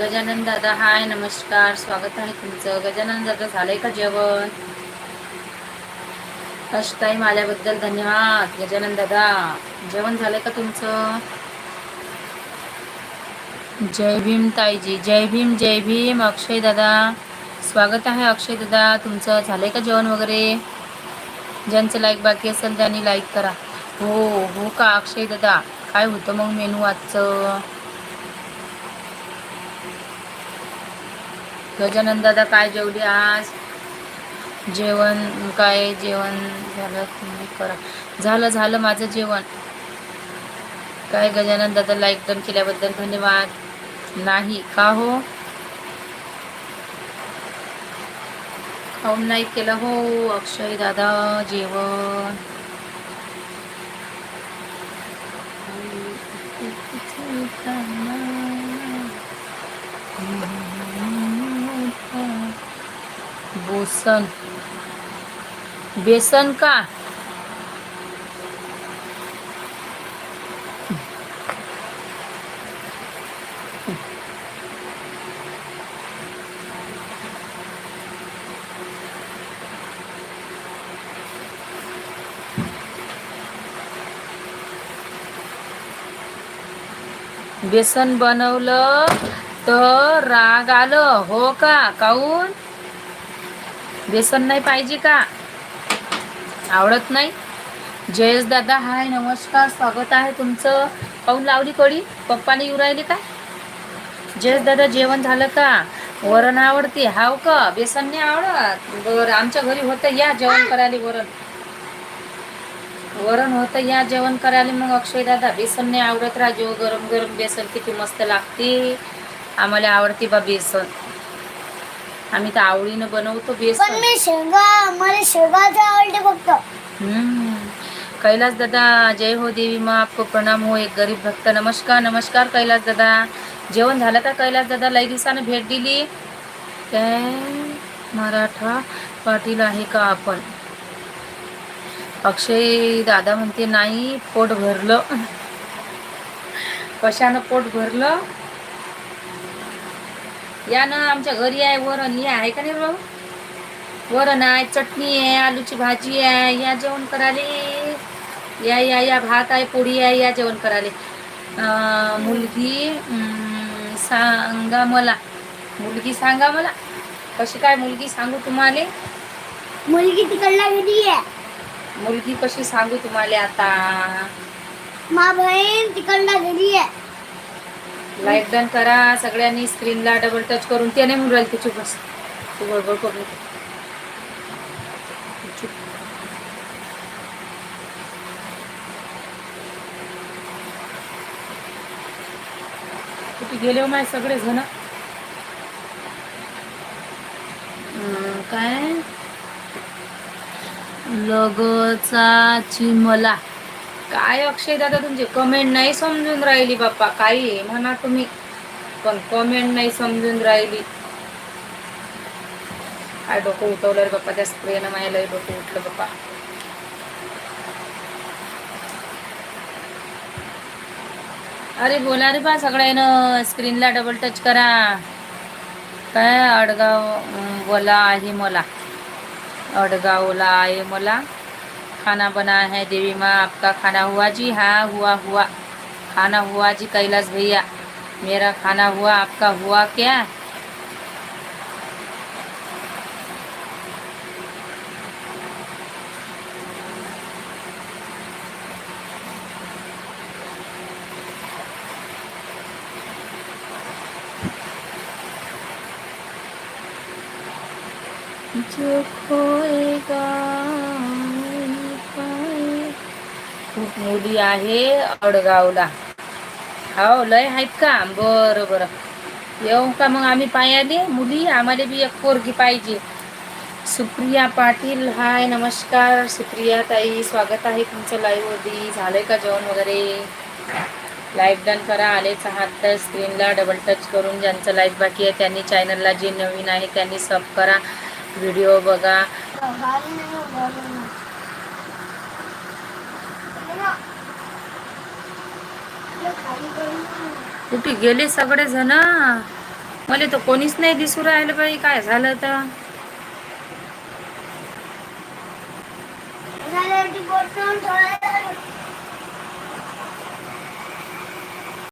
गजानन दादा हाय नमस्कार स्वागत आहे तुमचं. गजानन दादा झालंय का जेवण? फर्स्ट टाइम आल्याबद्दल धन्यवाद गजानन दादा. जेवण झालंय का तुमचं? जय भीम ताईजी जय भीम जय भीम अक्षय दादा. स्वागत आहे अक्षय दादा तुमचं झालंय का जेवण वगैरे? ज्यांचं लाईक बाकी असेल त्यांनी लाईक करा. हो हो का अक्षय दादा? काय होतं मग मेनू आजचं? गजानन दादा काय जेवली आज? जेवण काय? जेवण झालं. तुम्ही करा. झालं झालं माझं जेवण. काय गजानन दादा लाईक डन केल्याबद्दल धन्यवाद. नाही का हो? खाऊन नाही केलं हो अक्षय दादा जेवण. बोसन. बेसन का? बेसन बनवलं तर राग आलं हो का काऊन? बेसन नाही पाहिजे का? आवडत नाही? जयेश दादा हाय नमस्कार स्वागत आहे तुमचं. पाहून लावली कडी? पप्पाने येऊ राहिली का? जयेश दादा जेवण झालं का? वरण आवडते. हाव का? बेसन नाही आवडत? बरं आमच्या घरी होतं या जेवण करायला वरण. वरण होतं या जेवण करायला. मग अक्षय दादा बेसन नाही आवडत राजू. गरम गरम बेसन किती मस्त लागते. आम्हाला आवडते बा बेसन. आम्ही तर आवडीनं बनवतो पण बेसन मी शेंगा मला शेंगाचं आवडते फक्त. कैलास दादा जय हो देवी माँ आपको प्रणाम हो एक गरीब भक्त. नमस्कार नमस्कार कैलास दादा. जेवण झालं का कैलास दादा? लई दिवसानं भेट दिली. काय मराठा पाटील आहे का आपण? अक्षय दादा म्हणते नाही पोट भरलं. कशानं पोट भरलं? या ना आमच्या घरी आहे वरण. या आहे का नाही बाबा वरण आहे चटणी आहे आलूची भाजी आहे. या जेवण करायले या. या या भात आहे पोळी आहे या जेवण करायले अं, मुलगी सांगा मला. मुलगी सांगा मला. कशी काय मुलगी सांगू तुम्हाला? मुलगी तिकडला गेली आहे. मुलगी कशी सांगू तुम्हाला आता? मा बहीण तिकडला गेली आहे. लाईक डन करा सगळ्यांनी स्क्रीनला डबल टच करून ते नाही म्हणून राहील तिची बस. तू बरोबर करून कुठे गेले हो माय सगळे जण काय? लगचा चिमला. काय अक्षय दादा तुमची कमेंट नाही समजून राहिली बाप्पा. काही आहे म्हणा तुम्ही. पण कमेंट नाही समजून राहिली. काय डोकं उठवलं रे बाप्पा त्या स्प्रेनं माझ्या लय डोकं उठलं बाप्पा. अरे बोला रे बा सगळ्यानं स्क्रीनला डबल टच करा. काय अडगाव बोला आहे मला. अडगावला आहे मला. खाना बना है, देवी माँ, आपका खाना हुआ? जी हाँ हुआ हुआ। खाना हुआ जी कैलाश भैया। मेरा खाना हुआ, आपका हुआ क्या? जो खोएगा. खूप मुली आहे अडगावला. हो लय आहेत का? बरं बरं. येऊ का मग आम्ही पायाले? मुली आम्हाला बी एक पोरगी पाहिजे. सुप्रिया पाटील हाय नमस्कार. सुप्रिया ताई स्वागत आहे तुमचं लाईव्ह झालं झालंय का जेवण वगैरे? लाईव्ह डन करा. आलेच आहात तर स्क्रीनला डबल टच करून ज्यांचं लाईव्ह बाकी आहे त्यांनी चॅनलला जे नवीन आहे त्यांनी सब करा. व्हिडिओ बघा. कुठे गेले सगळे जण? मला तर कोणीच नाही दिसू राहिलं बाई काय झालं तर? झालं